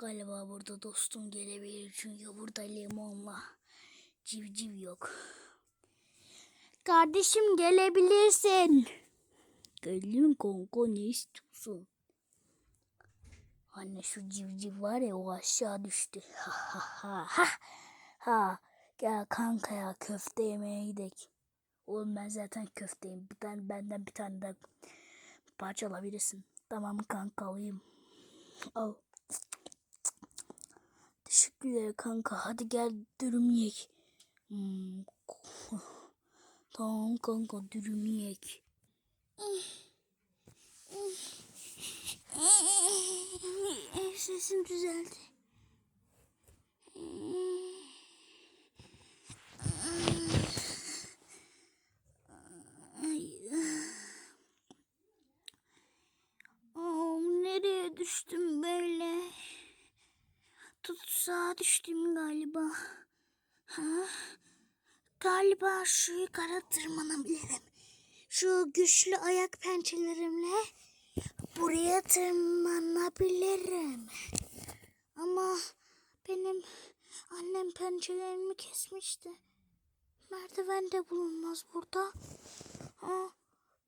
Galiba burada dostum gelebilir çünkü burada limonla civciv yok. Kardeşim gelebilirsin. Gelin kanka ne istiyorsun? Anne şu civciv var ya o aşağı düştü. Ha ha ha ha. Gel kanka ya köfte yemeye gidelim. Oğlum ben zaten köfteyim. Tane benden bir tane de parça alabilirsin. Tamam kanka alayım. Al. Teşekkürler kanka. Hadi gel dürüm yiyek. Hmm. Tamam kanka dürüm yiyek. Sesim düzeldi. Aa, nereye düştüm? Tutsağa düştüm galiba. Ha? Galiba şu yukarı tırmanabilirim. Şu güçlü ayak pençelerimle buraya tırmanabilirim. Ama benim annem pençelerimi kesmişti. Merdiven de bulunmaz burada. Aa,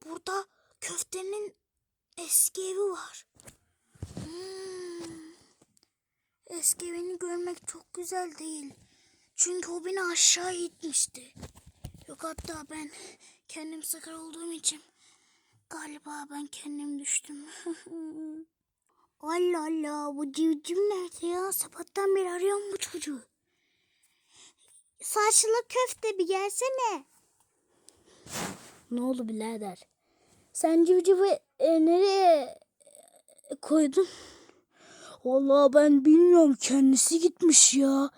burada köftenin eski evi var. Eski evini görmek çok güzel değil. Çünkü o beni aşağı itmişti. Yok hatta ben kendim sakar olduğum için galiba ben kendim düştüm. Allah Allah bu civciv nerede ya? Sabahtan beri arıyorum bu çocuğu. Saçlı köfte bir gelsene. Ne oldu birader? Sen civcivi e, nereye koydun? Vallahi ben bilmiyorum kendisi gitmiş ya.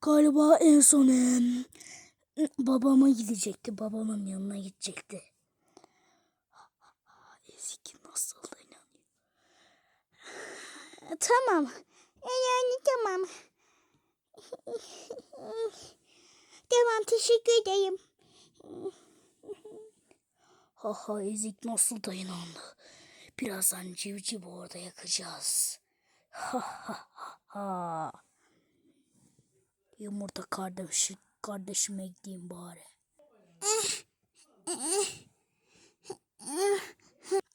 Galiba en son em, babama gidecekti. Babamın yanına gidecekti. Eski nasıl inanıyor. Tamam. Yani tamam. tamam teşekkür ederim. Ha ha ezik nasıl da inandı. Birazdan civciv orada yakacağız. Ha ha ha ha. Yumurta kardeşi, kardeşime gideyim bari.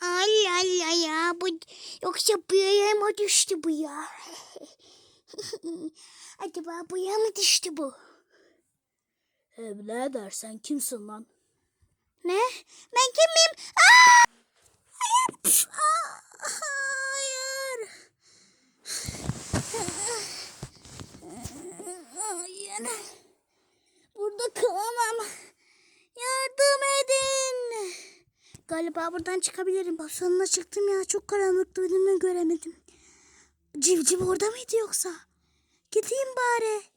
Ay ay ya bu yoksa buraya mı düştü bu ya? Acaba buraya mı düştü bu? E, birader sen kimsin lan? Ne? Ben kimim? Aa! Hayır. Aa, hayır. Hayır. Burada kalamam. Yardım edin. Galiba buradan çıkabilirim. Sonuna çıktım ya. Çok karanlıktı. Önümü göremedim. Civciv orada mıydı yoksa? Gideyim bari.